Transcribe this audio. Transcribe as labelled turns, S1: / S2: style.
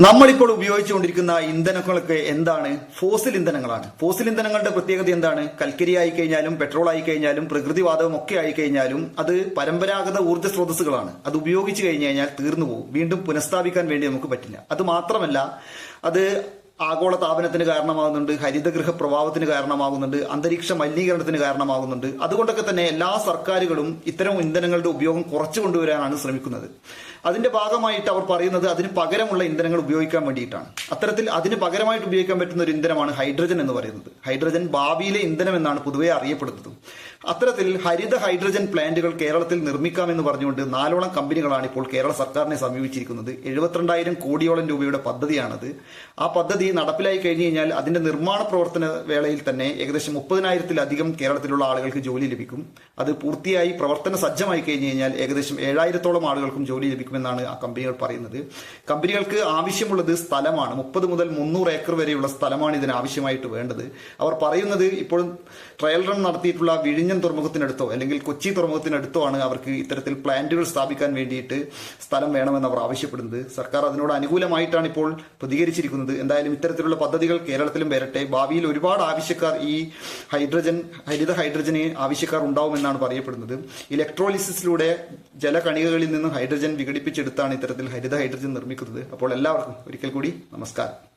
S1: നമ്മളിപ്പോൾ ഉപയോഗിച്ചുകൊണ്ടിരിക്കുന്ന ഇന്ധനങ്ങളൊക്കെ എന്താണ്? Fossil ഇന്ധനങ്ങളാണ്. Fossil ഇന്ധനങ്ങളുടെ പ്രത്യേകത എന്താണ്? കൽക്കരി ആയി കഴിഞ്ഞാലും പെട്രോൾ ആയി കഴിഞ്ഞാലും പ്രകൃതിവാതകം ഒക്കെ ആയി കഴിഞ്ഞാലും അത് പരമ്പരാഗത ഊർജ സ്രോതസ്സുകളാണ്. അത് ഉപയോഗിച്ചു കഴിഞ്ഞു കഴിഞ്ഞാൽ തീർന്നു പോകും. വീണ്ടും പുനഃസ്ഥാപിക്കാൻ വേണ്ടി നമുക്ക് പറ്റില്ല. അത് മാത്രമല്ല അത് ആഗോള താപനത്തിന് കാരണമാകുന്നുണ്ട് ഹരിതഗൃഹ പ്രഭാവത്തിന് കാരണമാകുന്നുണ്ട് അന്തരീക്ഷ മലിനീകരണത്തിന് കാരണമാകുന്നുണ്ട്. അതുകൊണ്ടൊക്കെ തന്നെ എല്ലാ സർക്കാരുകളും ഇത്തരം ഇന്ധനങ്ങളുടെ ഉപയോഗം കുറച്ചു കൊണ്ടുവരാനാണ് ശ്രമിക്കുന്നത്. അതിന്റെ ഭാഗമായിട്ട് അവർ പറയുന്നത് അതിന് പകരമുള്ള ഇന്ധനങ്ങൾ ഉപയോഗിക്കാൻ വേണ്ടിയിട്ടാണ്. അത്തരത്തിൽ അതിന് പകരമായിട്ട് ഉപയോഗിക്കാൻ പറ്റുന്ന ഒരു ഇന്ധനമാണ് ഹൈഡ്രജൻ എന്ന് പറയുന്നത്. ഹൈഡ്രജൻ ഭാവിയിലെ ഇന്ധനം എന്നാണ് പൊതുവെ അറിയപ്പെടുന്നത്. അത്തരത്തിൽ ഹരിത ഹൈഡ്രജൻ പ്ലാന്റുകൾ കേരളത്തിൽ നിർമ്മിക്കാമെന്ന് പറഞ്ഞുകൊണ്ട് നാലോളം കമ്പനികളാണ് ഇപ്പോൾ കേരള സർക്കാരിനെ സമീപിച്ചിരിക്കുന്നത്. എഴുപത്തിരണ്ടായിരം കോടിയോളം രൂപയുടെ പദ്ധതിയാണത്. ആ പദ്ധതി നടപ്പിലായി കഴിഞ്ഞു കഴിഞ്ഞാൽ അതിന്റെ നിർമ്മാണ പ്രവർത്തന വേളയിൽ തന്നെ ഏകദേശം മുപ്പതിനായിരത്തിലധികം കേരളത്തിലുള്ള ആളുകൾക്ക് ജോലി ലഭിക്കും. അത് പൂർത്തിയായി പ്രവർത്തന സജ്ജമായി കഴിഞ്ഞു കഴിഞ്ഞാൽ ഏകദേശം ഏഴായിരത്തോളം ആളുകൾക്കും ജോലി ലഭിക്കുമെന്നാണ് ആ കമ്പനികൾ പറയുന്നത്. കമ്പനികൾക്ക് ആവശ്യമുള്ളത് സ്ഥലമാണ്. മുപ്പത് മുതൽ മുന്നൂറ് ഏക്കർ വരെയുള്ള സ്ഥലമാണ് ഇതിന് ആവശ്യമായിട്ട് വേണ്ടത്. അവർ പറയുന്നത് ഇപ്പോൾ ട്രയൽ റൺ നടത്തിയിട്ടുള്ള വിഴിഞ്ഞം തുറമുഖത്തിനടുത്തോ അല്ലെങ്കിൽ കൊച്ചി തുറമുഖത്തിനടുത്തോ ആണ് അവർക്ക് ഇത്തരത്തിൽ പ്ലാന്റുകൾ സ്ഥാപിക്കാൻ വേണ്ടിയിട്ട് സ്ഥലം വേണമെന്ന് അവർ ആവശ്യപ്പെടുന്നത്. സർക്കാർ അതിനോട് അനുകൂലമായിട്ടാണ് ഇപ്പോൾ പ്രതികരിച്ചിരിക്കുന്നത്. എന്തായാലും ഇത്തരത്തിലുള്ള പദ്ധതികൾ കേരളത്തിലും വരട്ടെ. ഭാവിയിൽ ഒരുപാട് ആവശ്യക്കാർ ഈ ഹൈഡ്രജൻ ഹരിത ഹൈഡ്രജന് ആവശ്യക്കാർ ഉണ്ടാവുമെന്നാണ് പറയപ്പെടുന്നത്. ഇലക്ട്രോളിസിസിലൂടെ ജലകണികകളിൽ നിന്ന് ഹൈഡ്രജൻ വിഘടിപ്പിച്ചെടുത്താണ് ഇത്തരത്തിൽ ഹരിത ഹൈഡ്രജൻ നിർമ്മിക്കുന്നത്. അപ്പോൾ എല്ലാവർക്കും ഒരിക്കൽ കൂടി നമസ്കാരം.